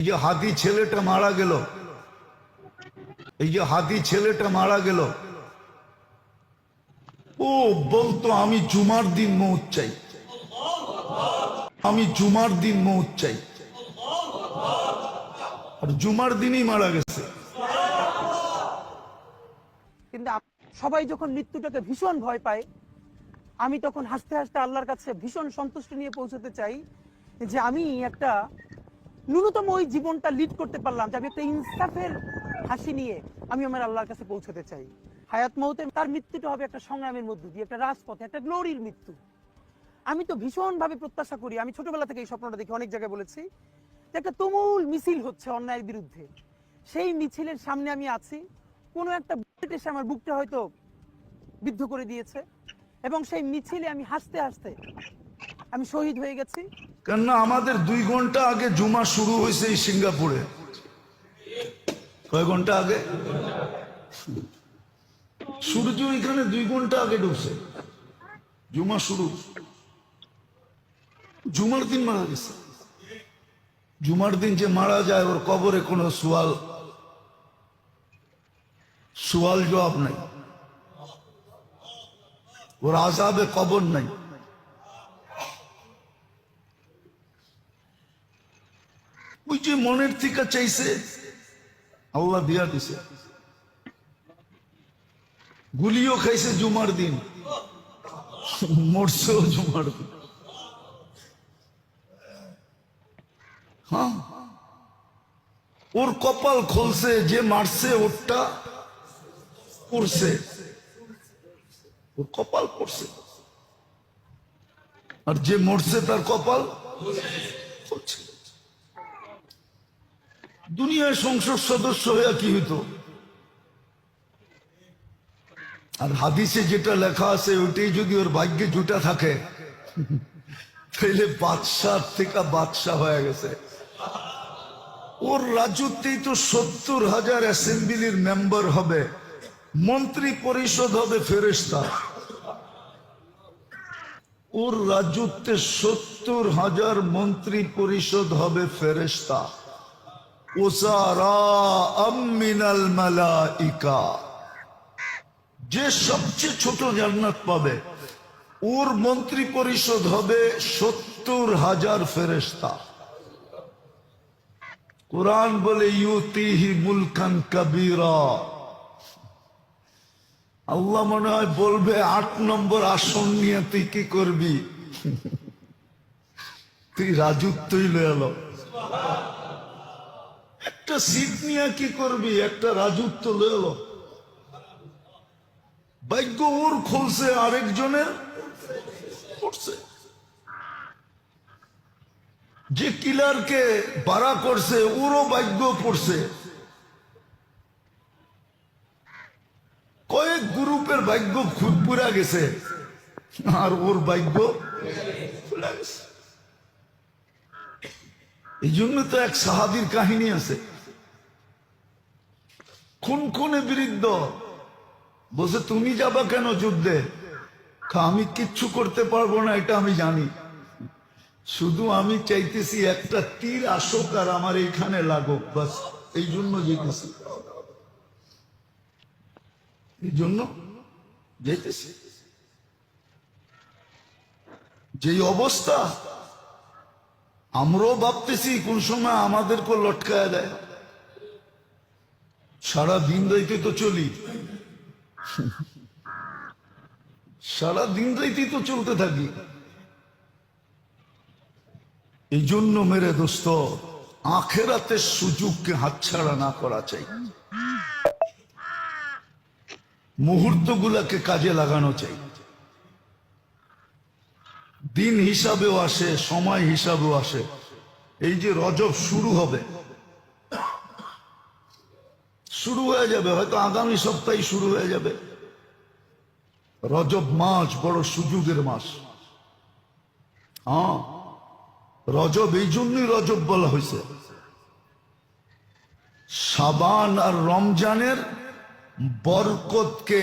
এই যে হাতি ছেলেটা মারা গেল। এই যে হাতি ছেলেটা মারা গেল। ও বলতো আমি জুমার দিন মৌত চাই। আমি জুমার দিন মৌত চাই। আর জুমার দিনই মারা গেছে। কিন্তু সবাই যখন মৃত্যুটাকে ভীষণ ভয় পায়, আমি তখন হাসতে হাসতে আল্লাহর কাছে ভীষণ সন্তুষ্টি নিয়ে পৌঁছতে চাই যে আমি একটা ন্যূনতম ওই জীবনটা লিড করতে পারলাম যে আমি একটা ইনসাফের হাসি নিয়ে আমি আমার আল্লাহর কাছে পৌঁছতে চাই। হায়াত মৌতে তার মৃত্যুটা হবে একটা সংগ্রামের মধ্য দিয়ে, একটা রাজপথে, একটা গ্লোরির মৃত্যু। আমি তো ভীষণভাবে প্রত্যাশা করি, আমি ছোটবেলা থেকে এই স্বপ্নটা দেখি অনেক জায়গায় বলেছি যে একটা তুমুল মিছিল হচ্ছে অন্যায়ের বিরুদ্ধে। সেই মিছিলের সামনে আমি আছি, কোনো একটা বুলেট এসে আমার বুকটা হয়তো বিদ্ধ করে দিয়েছে এবং সেই মিছিলে আমি হাসতে হাসতে আমি শহীদ হয়ে গেছি। কেননা আমাদের দুই ঘণ্টা আগে জুমা শুরু হয়েছে এই সিঙ্গাপুরে। কয় ঘণ্টা আগে? সূর্য এখানে দুই ঘণ্টা আগে ঢুকছে। জুমা শুরু। জুমার দিন মারা গেছে। জুমার দিন যে মারা যায়, ওর কবরে কোনো সোয়াল সোয়াল জবাব নাই। ওর আজাবে কবর নাই ওই যে মনের থেকে চাইছে, আল্লাহ দিয়া দিছে। গুলিও খাইছে জুমার দিন, মরছেও জুমার দিন। হ্যাঁ? ওর কপাল খুলছে, যে মারছে ওরটা পড়ছে। ওর কপাল পড়ছে। আর যে মরছে তার কপাল খুলছে। দুনিয়ায় সংসদ সদস্য হয়ে কি হইতো? আর হাদিসে যেটা লেখা আছে, ওইটাই যদি ওর ভাগ্যে জুটা থাকে তাহলে বাদশাহ থেকে বাদশাহ হয়ে গেছে। ওর রাজত্বেই তো সত্তর হাজার অ্যাসেম্বলির মেম্বার হবে, মন্ত্রী পরিষদ হবে ফেরেস্তা ওর রাজত্বে সত্তর হাজার মন্ত্রী পরিষদ হবে ফেরেস্তা যে সবচেয়ে ছোট জান্নাত পাবে, ওর মন্ত্রী পরিষদ হবে সত্তর হাজার ফেরেস্তা কোরআন বলে, ইউতিহি মুলকান কবিরা। আল্লাহ মনে হয় বলবে, আট নম্বর আসন নিয়ে তুই কি করবি? তুই রাজত্বই লয়ে এলো একটা সিট নিয়ে কি করবি? একটা রাজত্ব লয়ে ভাগ্য ওর খুলছে, আরেকজনের করছে। যে কিলারকে বাড়া করছে, ওরও ভাগ্য পড়ছে। কয়েক গ্রুপের ভাগ্য খুব পুরা গেছে, আর ওর ভাগ্য খুলে গেছে। এই জন্য তো এক সাহাবির কাহিনী আছে। খুন খুনে বিরুদ্ধ বলছে, তুমি যাবা কেন যুদ্ধে? আমি কিচ্ছু করতে পারব না, এটা আমি জানি। শুধু আমি চাইতেছি একটা তীর আসুক আর আমার এইখানে লাগুক, বাস এই জন্য যেতেছি। এই জন্য যেতেছি। যেই অবস্থা আমরাও ভাবতেছি কোন সময় আমাদের আমাদেরকে লটকায় দেয়। সারা দিন রাইতে তো চলি। সারা দিন রাইতে তো চলতে থাকি। এই জন্য মেরে দোস্ত আখেরাতের সুযোগকে হাতছাড়া না করা চাই। মুহূর্ত গুলাকে কাজে লাগানো চাই। দিন হিসাবেও আসে, সময় হিসাবেও আসে। এই যে রজব শুরু হবে, শুরু হয়ে যাবে, হয়তো আগামী সপ্তাহে শুরু হয়ে যাবে। রজব মাস বড় সুযোগের মাস। হ্যাঁ রজব, এই জন্যই রজব বলা হয়েছে। সাবান আর রমজানের বরকতকে